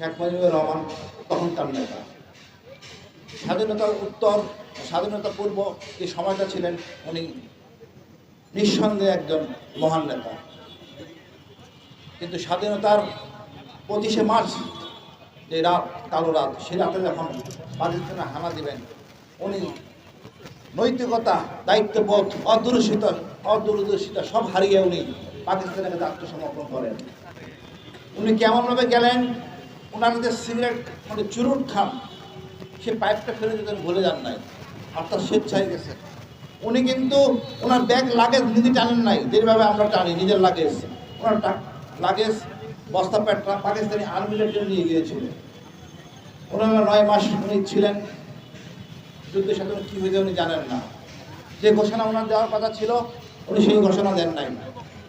শেখ মুজিবুর রহমান তখনকার নেতা স্বাধীনতার উত্তর, স্বাধীনতা পূর্ব যে সময়টা ছিলেন, উনি নিঃসন্দেহে একজন মহান নেতা। কিন্তু স্বাধীনতার পঁচিশে মার্চ যে রাত, কালো রাত, সে রাতে যখন পাকিস্তানে হানা দিবেন, উনি নৈতিকতা, দায়িত্ববোধ অদূরস্থিত অদূরদর্শিত সব হারিয়ে উনি পাকিস্তানের কাছে আত্মসমর্পণ করেন। উনি কেমনভাবে গেলেন? ওনার যে সিগারেট মানে চুরুট খান, সে পাইপটা ফেলে দিতে ভুলে যান নাই অর্থাৎ স্বেচ্ছায় গেছেন। উনি কিন্তু ওনার ব্যাগ, লাগেজ নিজে টানেন নাই, যেভাবে আমরা টানি, নিজের লাগেজ। ওনার লাগেজ, বস্তা প্যাটরা পাকিস্তানি আর্মিদের জন্য নিয়ে গিয়েছিলেন ওনারা নয় মাস উনি ছিলেন। যুদ্ধের সাথে কী হয়েছে উনি জানেন না। যে ঘোষণা ওনার দেওয়ার কথা ছিল, উনি সেই ঘোষণা দেন নাই।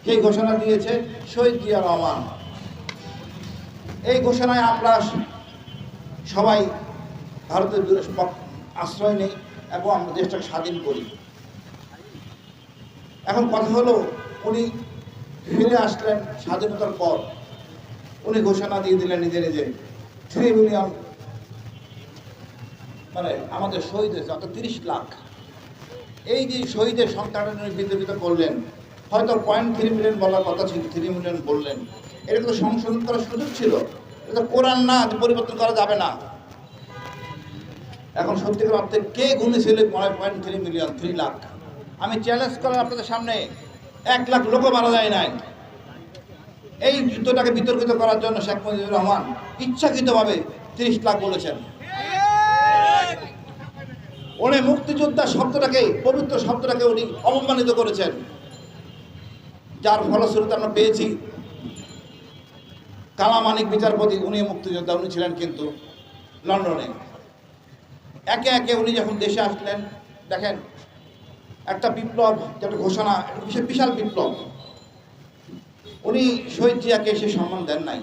সেই ঘোষণা দিয়েছে শহীদ জিয়া রহমান। এই ঘোষণায় আমরা সবাই ভারতের আশ্রয় নেই এবং আমরা দেশটাকে স্বাধীন করি। এখন কথা হলো, উনি ফিরে আসলেন স্বাধীনতার পর। উনি ঘোষণা দিয়ে দিলেন নিজে নিজে থ্রি মিলিয়ন মানে আমাদের শহীদ হয়েছে, অর্থাৎ তিরিশ লাখ। এই যে শহীদের সংখ্যাটা উনি বিতর্কিত করলেন, হয়তো পয়েন্ট থ্রি মিলিয়ন বলার কথা ছিল থ্রি মিলিয়ন বললেন। এটা তো সংশোধন করার সুযোগ ছিল। এটা কোরআন না যে পরিবর্তন করা যাবে না। এখন সত্যিকার অর্থে কে গুনেছিল point three million three lakh আমি চ্যালেঞ্জ করার আপনাদের সামনে এক লাখ লোকও মারা যায় নাই। এই যুদ্ধটাকে বিতর্কিত করার জন্য শেখ মুজিবুর রহমান ইচ্ছাকৃতভাবে তিরিশ লাখ বলেছেন। উনি মুক্তিযোদ্ধা শব্দটাকে, পবিত্র শব্দটাকে উনি অবমানিত করেছেন। যার ফলশ্রুতি আমরা পেয়েছি কালামানিক বিচারপতি, উনি মুক্তিযোদ্ধা, উনি ছিলেন কিন্তু লন্ডনে। একে একে উনি যখন দেশে আসলেন, দেখেন, একটা বিপ্লব, একটা ঘোষণা, একটা বিশাল বিপ্লব। উনি শহীদ জিয়াকে সে সম্মান দেন নাই।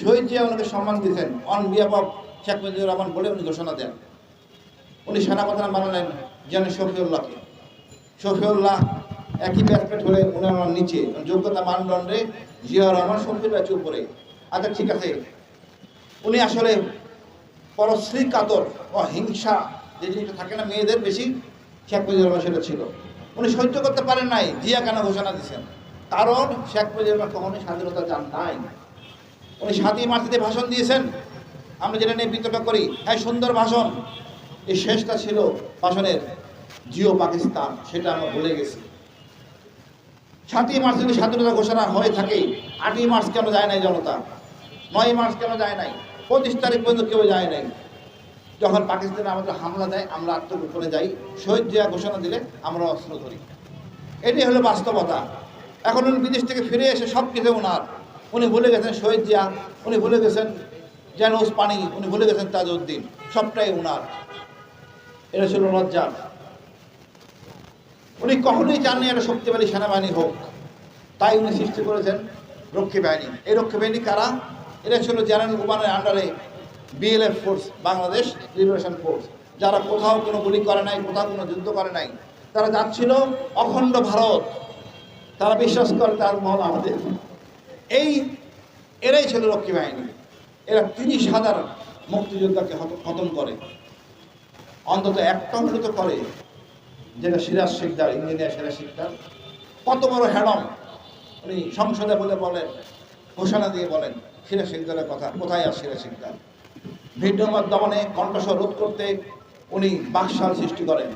শহীদ জিয়া ওনাকে সম্মান দিতেন on behalf of Sheikh Mujibur Rahman বলে উনি ঘোষণা দেন। উনি সেনাপ্রধান বানালেন যেন শফিউল্লাহকে। শফিউল্লাহ একই ব্যাসপেট হলে উনার নিচে, যোগ্যতা মানদণ্ডে জিয়া রহমান শফিউল ব্যাচের উপরে আচ্ছা ঠিক আছে। উনি আসলে পরশ্রী কাতর ও হিংসা যে জিনিসটা থাকে না, মেয়েদের বেশি শেখ মুজিবুর রহমান সেটা ছিল। উনি সহ্য করতে পারেন নাই, জিয়া কেন ঘোষণা দিয়েছেন কারণ শেখ মুজিবুর রহমান কখনোই স্বাধীনতা চান নাই। উনি সাতই মার্চিতে ভাষণ দিয়েছেন, আমরা যেটা নিয়ে বিতর্ক করি হ্যাঁ সুন্দর ভাষণ। এই শেষটা ছিল ভাষণের, জিও পাকিস্তান সেটা আমরা ভুলে গেছি। সাতই মার্চ যদি স্বাধীনতা ঘোষণা হয়ে থাকে, আটই মার্চ কেন যায় নাই জনতা? নয় মার্চ কেন যায় নাই? পঁচিশ তারিখ পর্যন্ত কেউ যায় নাই। যখন পাকিস্তানে আমাদের হামলা দেয়, আমরা আত্মগোপনে যাই। শহীদ জিয়া ঘোষণা দিলে আমরা অস্ত্র ধরি। এটাই হলো বাস্তবতা। এখন উনি বিদেশ থেকে ফিরে এসে সব কিছু ওনার। উনি ভুলে গেছেন শহীদ জিয়া, উনি ভুলে গেছেন জানুস পানি উনি ভুলে গেছেন তাজউদ্দিন। সবটাই ওনার। এটা ছিল লজ্জার। উনি কখনোই চাননি একটা শক্তিশালী সেনাবাহিনী হোক। তাই উনি সৃষ্টি করেছেন রক্ষী বাহিনী। এই রক্ষী বাহিনী কারা? এটা ছিল জেনারেল কুমারের আন্ডারে BLF force, Bangladesh liberation force. যারা কোথাও কোনো গুলি করে নাই, কোথাও কোনো যুদ্ধ করে নাই, তারা যাচ্ছিল অখণ্ড ভারত। তারা বিশ্বাস করে তার মহল আমাদের। এই, এরাই ছিল রক্ষী বাহিনী। এরা তিরিশ হাজার মুক্তিযোদ্ধাকে খতম করে। অন্তত একটা অংশ তো করে। যেটা সিরাজ শিকদার, ইঞ্জিনিয়ার সিরাজ শিকদার। কত বড় হ্যাডম উনি সংসদে বলে বলেন, ঘোষণা দিয়ে বলেন, সিরাজ শিকদারের কথা, কোথায় আর সিরাজ শিকদার? ভিডিওমার দমনে কণ্ঠস্বর রোধ করতে উনি বাকশাল সৃষ্টি করেন।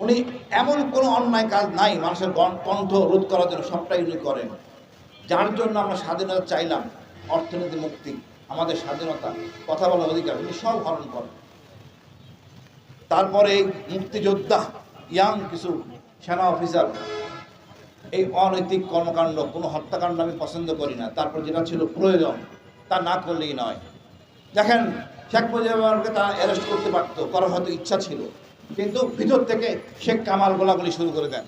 উনি এমন কোনো অন্যায় কাজ নাই, মানুষের কণ্ঠ রোধ করার জন্য সবটাই উনি করেন। যার জন্য আমরা স্বাধীনতা চাইলাম, অর্থনীতি মুক্তি, আমাদের স্বাধীনতা, কথা বলার অধিকার, উনি সব হরণ করেন। তারপরে মুক্তিযোদ্ধা, ইয়াং কিছু সেনা অফিসার, এই অনৈতিক কর্মকাণ্ড, কোনো হত্যাকাণ্ড আমি পছন্দ করি না। তারপর যেটা ছিল প্রয়োজন, তা না করলেই নয়। দেখেন, শেখ মুজিবুরকে তারা অ্যারেস্ট করতে পারতো, করার হয়তো ইচ্ছা ছিল। কিন্তু ভিতর থেকে শেখ কামাল গোলাগুলি শুরু করে দেন।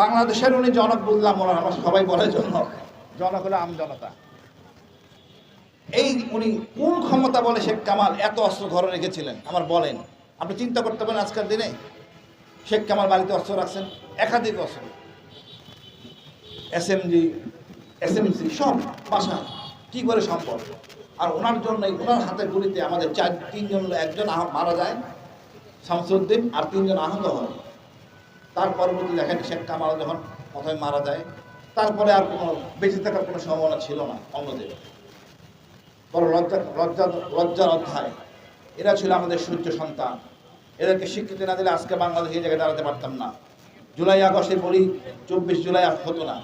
বাংলাদেশের উনি জনক বুঝলাম ওনার আমার সবাই বলে জনক। জনক হলো আম জনতা। এই উনি কোন ক্ষমতা বলে শেখ কামাল এত অস্ত্র ঘরে রেখেছিলেন, আমার বলেন। আপনি চিন্তা করতে পারেন আজকের দিনে? শেখ কামাল বাড়িতে অস্ত্র রাখছেন, একাধিক অস্ত্র। এসএমজি এসএমসি সব বাসা, কী করে সম্ভব? আর ওনার জন্য, ওনার হাতে গুলিতে আমাদের চার, তিনজন একজন আহ- মারা যায়, শামসুদ্দিন, আর তিনজন আহত হয়। তার পরবর্তী দেখেন শেখ কামাল যখন প্রথমে মারা যায়, তারপরে আর কোনো, বেঁচে থাকার কোনো সম্ভাবনা ছিল না অন্যদের। বড় লজ্জা লজ্জা লজ্জার অধ্যায়। এরা ছিল আমাদের সূর্য সন্তান। এদেরকে স্বীকৃতি না দিলে আজকে বাংলাদেশ এই জায়গায় দাঁড়াতে পারতাম না। জুলাই আগস্টে বলি চব্বিশ জুলাই হতো না।